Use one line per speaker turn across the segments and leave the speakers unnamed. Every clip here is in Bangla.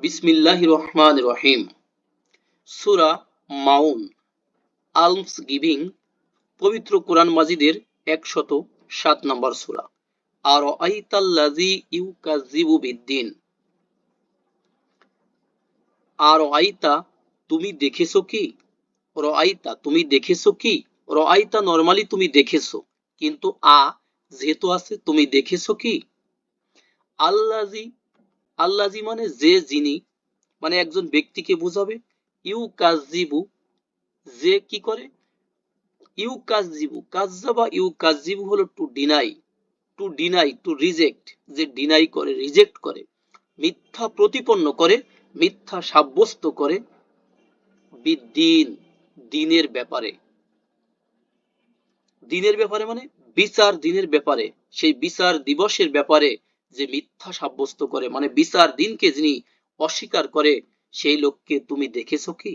বিসমিল্লাহ রহমান রহিম সুরা মাউন আলমস গিভিং পবিত্র কোরআন মাজিদের একশত সাত নম্বর সুরা। আর আইতাল্লাজি ইউকাজিবু বিদ্দিন। আর আইতা তুমি দেখেছ কি? র আইতা তুমি দেখেছ কি? র আইতা নর্মালি তুমি দেখেছ, কিন্তু আ যেহেতু আছে, তুমি দেখেছ কি? আল্লাজি আল্লাজি মানে যে যিনি মানে একজন ব্যক্তিকে বোঝাবে ইউ কাজিবু যে কি করে? ইউ কাজিবু কাজ্জাবা ইউ কাজিবু হলো to deny to deny to reject যে ডিনাই করে রিজেক্ট করে, মিথ্যা প্রতিপন্ন করে, মিথ্যা সাব্যস্ত করে, বিদ্দিন, দিনের ব্যাপারে। দিনের ব্যাপারে মানে বিচার দিনের ব্যাপারে, সেই বিচার দিবসের ব্যাপারে যে মিথ্যা সাব্যস্ত করে মানে বিচার দিনকে যিনি অস্বীকার করে, সেই লোককে তুমি দেখেছ কি?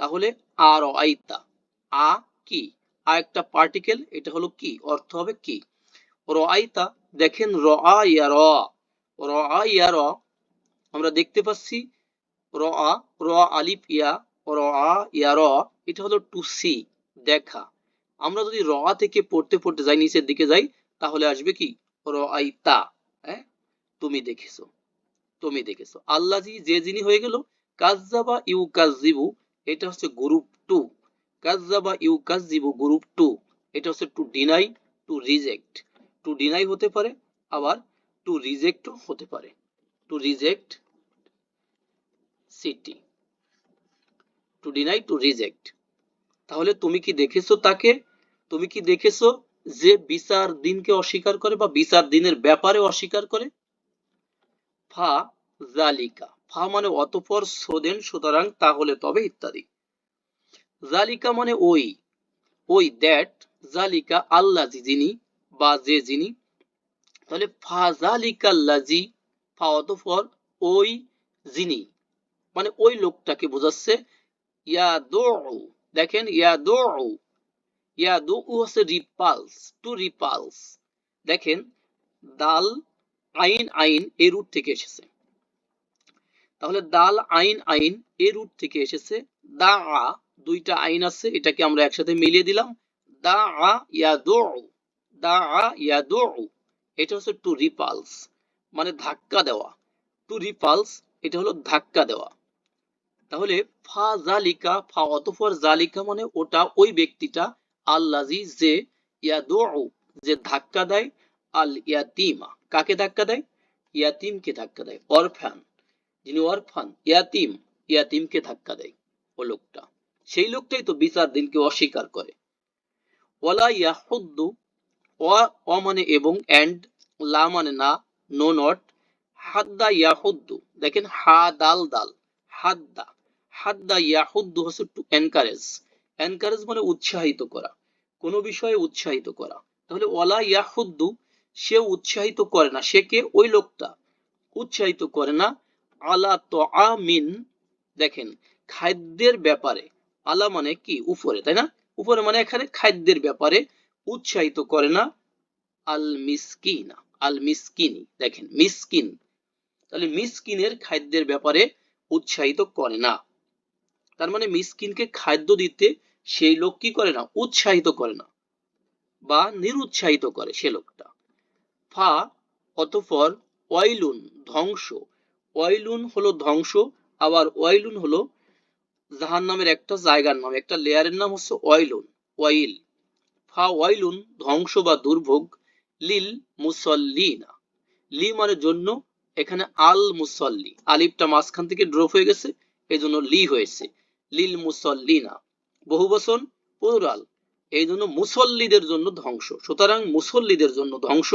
তাহলে আর আইতা, আ কি? আ একটা পার্টিকেল এটা হলো কি? অর্থ হবে কি? র আইতা দেখেন র আ ইয়া র র আ ইয়া র আমরা দেখতে পাচ্ছি র আ র আলিফ ইয়া র আ ইয়া র এটা হলো টু সি দেখা। আমরা যদি র আ থেকে পড়তে পড়তে যাই, নিচের দিকে যাই, তাহলে আসবে কি? র আইতা তুমি দেখেছ তুমি দেখেছ। আল্লাজি যে যিনি হয়ে গেল কাজ্জাবা ইউ কাজিবু এটা হচ্ছে গ্রুপ টু কাজ্জাবা ইউ কাজিবু গ্রুপ টু এটা হচ্ছে to deny to reject to deny হতে পারে, আবার টু রিজেক্টও হতে পারে। টু রিজেক্ট সিটি টু ডিনাই টু রিজেক্ট তাহলে তুমি কি দেখেছ তাকে? তুমি কি দেখেছ যে বিচার দিনকে অস্বীকার করে বা বিচার দিনের ব্যাপারে অস্বীকার করে? ফা জালিকা। ফা মানে অতপর সোদেন সুতরাং তাহলে তবে ইত্যাদি। জালিকা মানে ওই ওই দ্যাট জালিকা আল্লাজি যিনি বা যে যিনি। তাহলে ফা জালিকা আল্লাজি, ফা অতপর ওই যিনি। মানে ওই লোকটাকে বোঝাচ্ছে ইয়া দো দেখেন ইয়া দো ইয়া দো হচ্ছে রিপালস টু রিপালস দেখেন, দাল আইন আইন এই রুট থেকে এসেছে। তাহলে দাল, আইন আইন এই রুট থেকে এসেছে। দা, আ দুইটা আইন আছে, এটাকে আমরা একসাথে মিলিয়ে দিলাম। দা, আ, ইয়া, দো দা, আ, ইয়া, দো এটা হচ্ছে টু রিপালস মানে ধাক্কা দেওয়া। টু রিপালস, এটা হলো ধাক্কা দেওয়া। তাহলে ফা জালিকা, ফা অতফর জালিকা মানে ওটা ওই ব্যক্তিটা আল্লাজি যে ইয়াদু যে ধাক্কা দেয় আল ইয়াতিমা কাকে ধাক্কা দেয়? ইয়াতিমকে ধাক্কা দেয়। অরফান। যিনি অরফান, ইয়াতিম। ইয়াতিমকে ধাক্কা দেয় ও লোকটা। সেই লোকটাই তো বিচার দিনকে অস্বীকার করে। ওয়ালা ইয়াহুদ্দু অ মানে এবং এন্ড লা মানে না, নো নট, হাদ্দা ইয়াহুদ্দু। দেখেন, হা, দাল দাল। হাদ্দা। হাদ্দা ইয়াহুদ্দু হচ্ছে টু এনকারেজ এনকারেজ মানে উৎসাহিত করা। কোনো বিষয়ে উৎসাহিত করা। তাহলে ওয়ালা ইয়াহুদ্দু সে উৎসাহিত করে না, সে কে? ওই লোকটা। উৎসাহিত করে না। আলা তো আমিন দেখেন, খাদ্যের ব্যাপারে। আলা মানে কি? উপরে, তাই না? উপরে মানে এখানে খাদ্যের ব্যাপারে উৎসাহিত করে না। আল মিসকিনা, আল মিসকিনি, দেখেন, মিসকিন। তাহলে মিসকিনের খাদ্যের ব্যাপারে উৎসাহিত করে না। তার মানে মিসকিনকে খাদ্য দিতে সেই লোক কি করে না? উৎসাহিত করে না। বা নিরুৎসাহিত করে সে লোকটা। ফা অতঃপর ওয়াইলুন, ধ্বংস। ওয়াইলুন হলো ধ্বংস, আবার ওয়াইলুন হলো জাহান নামের একটা জায়গার নাম। একটা লেয়ারের নাম হচ্ছে ওয়াইলুন, ওয়াইল। ফা ওয়াইলুন ধ্বংস বা দুর্ভোগ, লিল মুসল্লিনা। লি মানে জন্য এখানে আল মুসল্লি। আলিফটা মাঝখান থেকে ড্রপ হয়ে গেছে এই জন্য লি হয়েছে। লিল মুসল্লিনা, বহু বচন পুরাল এই জন্য মুসল্লিদের জন্য ধ্বংস। সুতরাং মুসল্লিদের জন্য ধ্বংস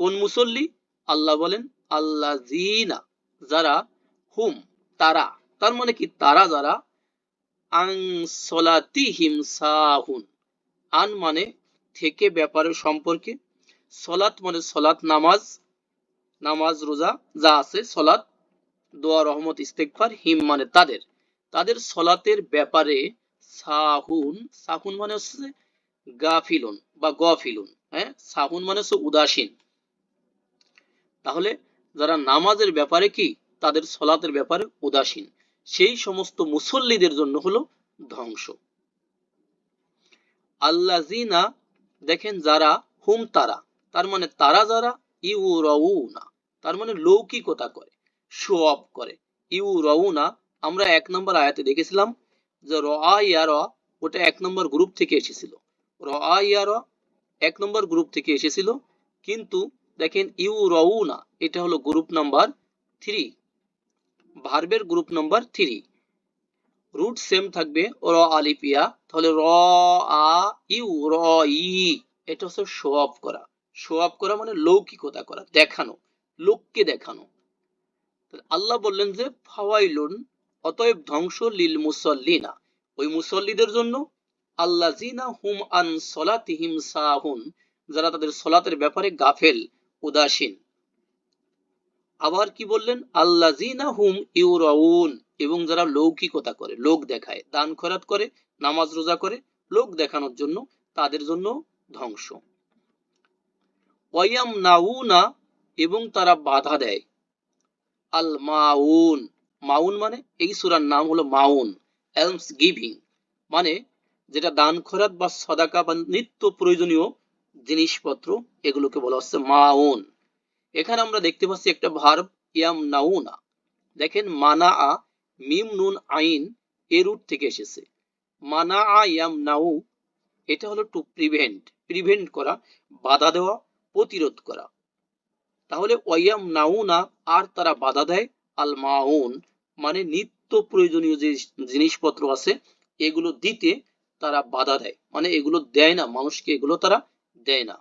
কোন মুসল্লি? আল্লাহ বলেন আল্লাহ জিনা যারা, হুম, তারা। তার মানে কি? তারা যারা আং সলাতিহিম সাহুন। আন মানে থেকে ব্যাপারের সম্পর্কে। সলাত মানে সলাত নামাজ নামাজ রোজা, যা আছে সলাত, দোয়া, রহমত ইস্তেকফার হিম মানে তাদের। তাদের সলাতের ব্যাপারে সাহুন সাহুন মানে হচ্ছে গাফিলুন বা গফিলুন হ্যাঁ? সাহুন মানে হচ্ছে উদাসীন। তাহলে যারা নামাজের ব্যাপারে কি? তাদের সলাতের ব্যাপারে উদাসীন। সেই সমস্ত মুসল্লিদের জন্য হলো ধ্বংস। আল্লাজিনা দেখেন যারা, হুম তারা। তার মানে তারা যারা ইউ না তার মানে লৌকিকতা করে শো অফ করে। ইউ না আমরা এক নম্বর আয়াতে দেখেছিলাম যে র র, ওটা এক নম্বর গ্রুপ থেকে এসেছিল। র আ এক নম্বর গ্রুপ থেকে এসেছিল। কিন্তু দেখেন ইউ না এটা হলো গ্রুপ নাম্বার থ্রি, ভার্বের group number three. Root same থাকবে র আলিপিয়া তাহলে র, আ, ইউ, র, ই, এটা হচ্ছে শো অফ করা। শো অফ করা মানে লৌকিকতা করা, দেখানো, লোককে দেখানো। আল্লাহ বললেন যে, ফাওয়াইলুন, অতএব ধ্বংস লিল মুসল্লিনা। ওই মুসল্লিদের জন্য আল্লাহ জিনা হুম আন সলাতিহিম সাহুন, যারা তাদের সলাতের ব্যাপারে গাফেল উদাসীন। আবার কি বললেন? আল্লাহ জিনা হুম ইউরাউন। এবং যারা লৌকিকতা করে, লোক দেখায়, দান খরাত করে, নামাজ রোজা করে, লোক দেখানোর জন্য তাদের জন্য ধ্বংস। ওয়াম নাউনা এবং তারা বাধা দেয়। আল মাউন মাউন মানে এই সুরার নাম হলো মাউন এলমস গিভিং মানে যেটা দান খরাত বা সদাকা বা নিত্য প্রয়োজনীয় জিনিসপত্র, এগুলোকে বলা হচ্ছে মাউন। এখানে আমরা দেখতে পাচ্ছি একটা ভার্ব, ইয়াম নাউনা। দেখেন মানা আ মিম নুন আইন, এ রুট থেকে এসেছে। মানা আ ইয়াম নাউ, এটা হলো টু প্রিভেন্ট প্রিভেন্ট করা, বাধা দেওয়া, প্রতিরোধ করা। তাহলে ওয়াইয়াম নাউনা, আর তারা বাধা দেয়, আল মাউন মানে নিত্য প্রয়োজনীয় যে জিনিসপত্র আছে, এগুলো দিতে তারা বাধা দেয়। মানে এগুলো দেয় না, মানুষকে এগুলো তারা দেয় না